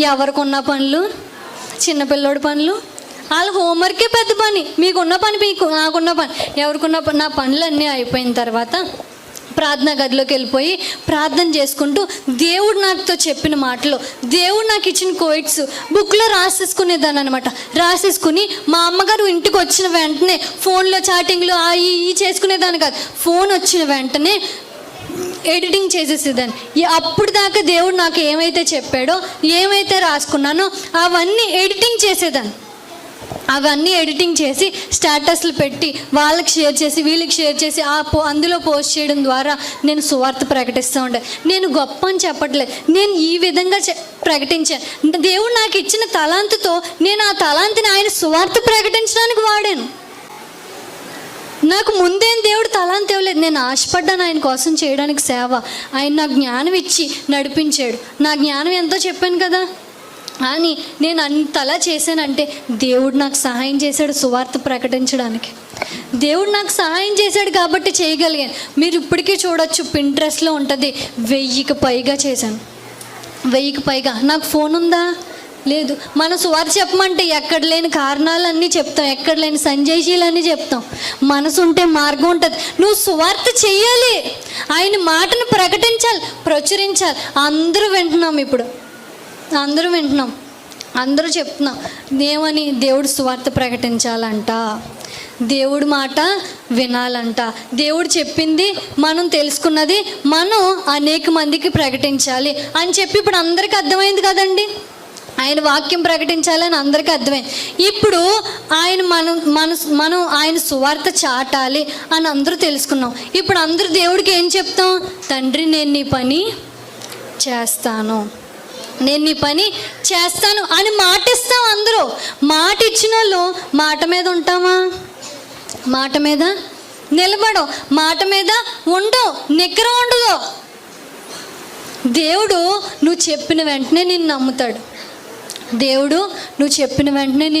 ఎవరికున్న పనులు? చిన్నపిల్లోడి పనులు? వాళ్ళ హోంవర్కే పెద్ద పని. మీకున్న పని మీకు నాకున్న పని. ఎవరికున్న పని నా పనులన్నీ అయిపోయిన తర్వాత ప్రార్థన గదిలోకి వెళ్ళిపోయి ప్రార్థన చేసుకుంటూ దేవుడు నాతో చెప్పిన మాటలు. దేవుడు నాకు ఇచ్చిన కోయిట్స్ బుక్లో రాసేసుకునేదాన్ని అనమాట రాసేసుకుని మా అమ్మగారు ఇంటికి వచ్చిన వెంటనే ఫోన్లో చాటింగ్లో ఆ ఈ చేసుకునేదాన్ని కాదు. ఫోన్ వచ్చిన వెంటనే ఎడిటింగ్ చేసేసేదాన్ని. అప్పుడు దాకా దేవుడు నాకు ఏమైతే చెప్పాడో ఏమైతే రాసుకున్నానో అవన్నీ ఎడిటింగ్ చేసేదాన్ని. అవన్నీ ఎడిటింగ్ చేసి స్టేటస్లు పెట్టి వాళ్ళకి షేర్ చేసి వీళ్ళకి షేర్ చేసి ఆ పో అందులో పోస్ట్ చేయడం ద్వారా నేను సువార్త ప్రకటిస్తూ ఉండే. నేను గొప్ప అని చెప్పట్లేదు నేను ఈ విధంగా ప్రకటించాను దేవుడు నాకు ఇచ్చిన తలాంతుతో నేను ఆ తలాంతిని ఆయన సువార్త ప్రకటించడానికి వాడాను. నాకు ముందేం దేవుడు తలాంత ఇవ్వలేదు. నేను ఆశపడ్డాను ఆయన కోసం చేయడానికి సేవ. ఆయన నాకు జ్ఞానం ఇచ్చి నడిపించాడు. నా జ్ఞానం ఎంతో చెప్పాను కదా. అని నేను అంతలా చేశానంటే దేవుడు నాకు సహాయం చేశాడు సువార్త ప్రకటించడానికి. దేవుడు నాకు సహాయం చేశాడు కాబట్టి చేయగలిగాను. మీరు ఇప్పటికీ చూడొచ్చు పింట్రెస్ట్లో ఉంటుంది. వెయ్యికి పైగా చేశాను. వెయ్యికి పైగా. నాకు ఫోన్ ఉందా? లేదు మన సువార్త చెప్పమంటే ఎక్కడ లేని కారణాలన్నీ చెప్తాం ఎక్కడ లేని సంజయశీలన్నీ చెప్తాం. మనసు ఉంటే మార్గం ఉంటుంది. నువ్వు సువార్త చెయ్యాలి. ఆయన మాటను ప్రకటించాలి ప్రచురించాలి. అందరూ వింటున్నాం ఇప్పుడు. అందరూ వింటున్నాం. అందరూ చెప్తున్నాం. ఏమని దేవుడు సువార్త ప్రకటించాలంట. దేవుడి మాట వినాలంట. దేవుడు చెప్పింది మనం తెలుసుకున్నది మనం అనేక మందికి ప్రకటించాలి అని చెప్పి ఇప్పుడు అందరికీ అర్థమైంది కదండి. ఆయన వాక్యం ప్రకటించాలని అందరికీ అర్థమైంది ఇప్పుడు ఆయన మనం మన మనం ఆయన సువార్త చాటాలి అని అందరూ తెలుసుకున్నాం. ఇప్పుడు అందరూ దేవుడికి ఏం చెప్తాం? తండ్రి నేను నీ పని చేస్తాను. నేను నీ పని చేస్తాను అని మాట ఇస్తాం అందరూ. మాట ఇచ్చిన వాళ్ళు మాట మీద ఉంటామా? మాట మీద నిలబడం మాట మీద ఉండవు. నిక్కర ఉండదు. దేవుడు నువ్వు చెప్పిన వెంటనే నిన్ను నమ్ముతాడు. దేవుడు నువ్వు చెప్పిన వెంటనే నేను